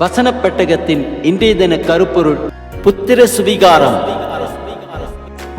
வசன பெட்டகத்தின் இன்றைய தின கருப்பொருள் புத்திர சுவிகாரம்.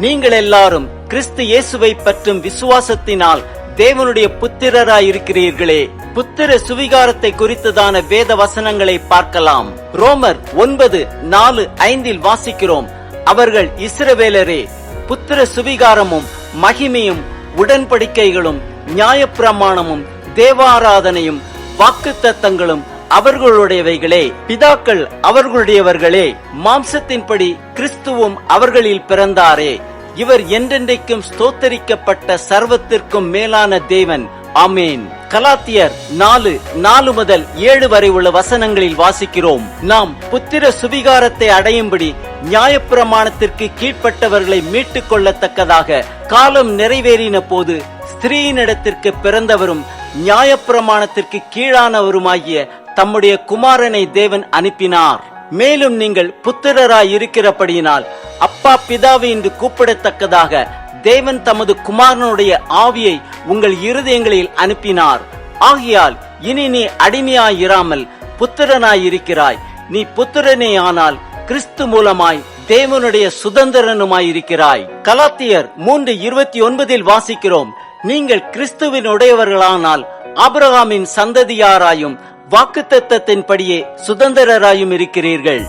நீங்கள் எல்லாரும் கிறிஸ்து இயேசுவை பற்றும் விசுவாசத்தினால் தேவனுடைய புத்திரராயிருக்கிறீர்களே. புத்திர சுவிகாரத்தை குறித்ததான வேத வசனங்களை பார்க்கலாம். ரோமர் ஒன்பது நாலு ஐந்தில் வாசிக்கிறோம். அவர்கள் இஸ்ரவேலரே புத்திர சுவிகாரமும் மகிமையும் உடன்படிக்கைகளும் நியாயப்பிரமாணமும் தேவாராதனையும் வாக்குத்தத்தங்களும் அவர்களுடையவைகளே பிதாக்கள் அவர்களுடையவர்களே மாம்சத்தின்படி கிறிஸ்துவும் அவர்களில் பிறந்தாரே. இவர் என்றென்றைக்கும் ஸ்தோத்தரிக்கப்பட்ட சர்வத்திற்கும் மேலான தேவன். ஆமேன். கலாத்தியர் நாலு நாலு முதல் ஏழு வரை உள்ள வசனங்களில் வாசிக்கிறோம். நாம் புத்திர சுவிகாரத்தை அடையும்படி நியாயப்பிரமாணத்திற்கு கீழ்ப்பட்டவர்களை மீட்டுக் கொள்ளத்தக்கதாக காலம் நிறைவேறின போது ஸ்திரீயினிடத்திற்கு பிறந்தவரும் நியாயப்பிரமாணத்திற்கு கீழானவருமாகிய தம்முடைய குமாரனை தேவன் அனுப்பினார். மேலும் நீங்கள் புத்திரராய் இருக்கிறபடியினால் அப்பா பிதாவை என்று கூப்பிடத்தக்கதாக தேவன் தமது குமாரனுடைய ஆவியை உங்கள் இருதயங்களில் அனுப்பினார். ஆகையால் இனி நீ அடிமையாயிராமல் புத்திரனாயிருக்கிறாய். நீ புத்திரனே ஆனால் கிறிஸ்து மூலமாய் தேவனுடைய சுதந்திரனுமாயிருக்கிறாய். கலாத்தியர் மூன்று இருபத்தி ஒன்பதில் வாசிக்கிறோம். நீங்கள் கிறிஸ்துவின் உடையவர்களானால் ஆபிரகாமின் சந்ததியாராயும் வாக்குத்தத்தத்தின்படியே சுதந்திரராயும் இருக்கிறீர்கள்.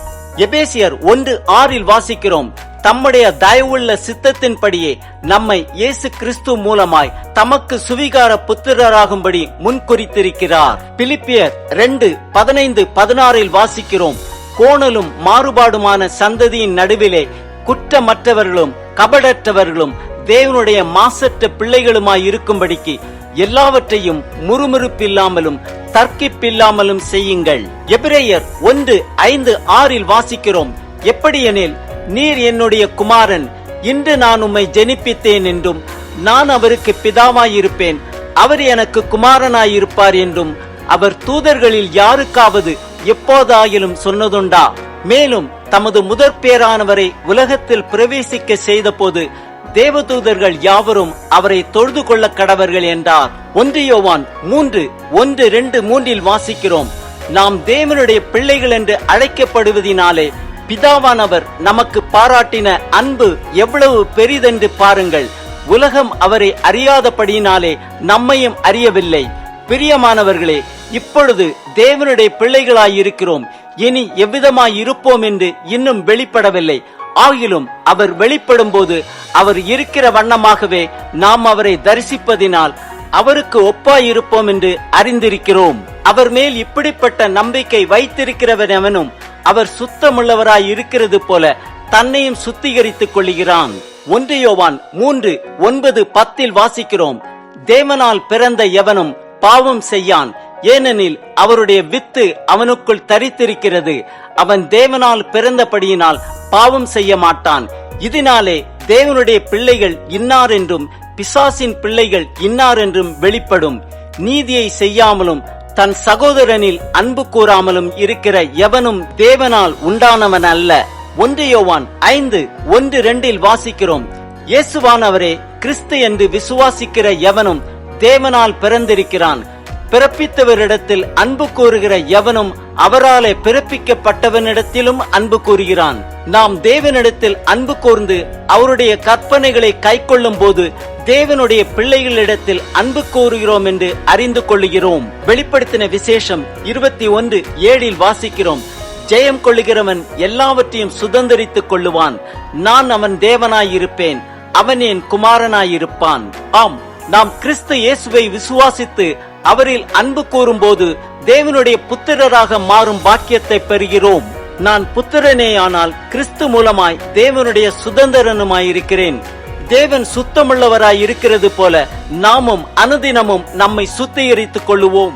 எபேசியர் ஒன்று ஆறில் வாசிக்கிறோம். தம்முடைய தயவுள்ள சித்தத்தின்படியே நம்மை இயேசு கிறிஸ்து மூலமாய் தமக்கு சுவிகார புத்திரராகும்படி முன்குறித்திருக்கிறார். பிலிப்பியர் ரெண்டு பதினைந்து பதினாறில் வாசிக்கிறோம். கோணலும் மாறுபாடுமான சந்ததியின் நடுவிலே குற்றமற்றவர்களும் கபடற்றவர்களும் தேவனுடைய மாசற்ற பிள்ளைகளுமாய் இருக்கும்படிக்கு எல்லாவற்றையும் முறுமுறுப்பில்லாமலும் தர்க்கிப்பில்லாமலும் செய்யுங்கள். எபிரேயர் ஒன்று ஐந்து ஆறில் வாசிக்கிறோம். எப்படியெனில் நீர் என்னுடைய குமாரன் இன்று நான் உம்மை ஜெனிப்பித்தேன் என்றும் நான் அவருக்கு பிதாவாயிருப்பேன். அவர் எனக்கு குமாரனாயிருப்பார் என்றும் அவர் தூதர்களில் யாருக்காவது எப்போதாயிலும் சொன்னதுண்டா? மேலும் தமது முதற் பேரானவரை உலகத்தில் பிரவேசிக்க செய்தபோது தேவதூதர்கள் யாவரும் அவரை தொழுது கொள்ள கடவர்கள் என்றார். ஒன்று யோவான் மூன்று ஒன்று ரெண்டு மூன்றில் வாசிக்கிறோம். நாம் தேவனுடைய பிள்ளைகள் என்று அழைக்கப்படுவதினாலே பிதாவானவர் நமக்கு பாராட்டின அன்பு எவ்வளவு பெரிதென்று பாருங்கள். உலகம் அவரை அறியாதபடியினாலே நம்மையும் அறியவில்லை. பிரியமானவர்களே இப்பொழுது தேவனுடைய பிள்ளைகளாய் இருக்கிறோம் இனி எவ்விதமாய் இருப்போம் என்று இன்னும் வெளிப்படவில்லை. ஆகிலும் அவர் வெளிப்படும் போது அவர் இருக்கிற வண்ணமாகவே நாம் அவரை தரிசிப்பதினால் அவருக்கு ஒப்பாயிருப்போம் என்று அறிந்திருக்கிறோம். அவர் மேல் இப்படிப்பட்ட நம்பிக்கை வைத்திருக்கிறவன் எவனும் அவர் சுத்தமுள்ளவராய் இருக்கிறது போல தன்னையும் சுத்திகரித்துக் கொள்கிறான் ஒன்று யோவான் மூன்று ஒன்பது பத்தில் வாசிக்கிறோம். தேவனால் பிறந்த எவனும் பாவம் செய்யான். ஏனெனில் அவருடைய வித்து அவனுக்குள் தரித்திருக்கிறது. அவன் தேவனால் பிறந்தபடியினால் பாவம் செய்ய மாட்டான். இதனாலே தேவனுடைய பிள்ளைகள் இன்னார் என்றும் பிசாசின் பிள்ளைகள் இன்னார் என்றும் வெளிப்படும். நீதியை செய்யாமலும் தன் சகோதரனில் அன்பு கூறாமலும் இருக்கிற எவனும் தேவனால் உண்டானவன் அல்ல. ஒன்று யோவான் ஐந்து ஒன்று ரெண்டில் வாசிக்கிறோம். இயேசுவானவரே கிறிஸ்து என்று விசுவாசிக்கிற எவனும் தேவனால் பிறந்திருக்கிறான். பிறப்பித்தவரிடத்தில் அன்பு கூறுகிற எவனும் அவராலே பிறப்பிக்கப்பட்டவனிடத்திலும் அன்பு கூறுகிறான். நாம் தேவனிடத்தில் அன்பு கூர்ந்து அவருடைய கற்பனைகளை கைக்கொள்ளும் போது தேவனுடைய பிள்ளைகளிடத்தில் அன்பு கூறுகிறோம் என்று அறிந்து கொள்ளுகிறோம். வெளிப்படுத்தின விசேஷம் இருபத்தி ஒன்று ஏழில் வாசிக்கிறோம். ஜெயம் கொள்ளுகிறவன் எல்லாவற்றையும் சுதந்திரித்துக் கொள்ளுவான். நான் அவன் தேவனாயிருப்பேன். அவன் என் குமாரனாயிருப்பான். ஆம். நாம் கிறிஸ்து இயேசுவை விசுவாசித்து அவரில் அன்பு கூறும்போது தேவனுடைய புத்திரராக மாறும் பாக்கியத்தை பெறுகிறோம். நான் புத்திரனேயானால் கிறிஸ்து மூலமாய் தேவனுடைய சுதந்திரனுமாயிருக்கிறேன். தேவன் சுத்தமுள்ளவராய் இருக்கிறது போல நாமும் அனுதினமும் நம்மை சுத்திகரித்துக் கொள்ளுவோம்.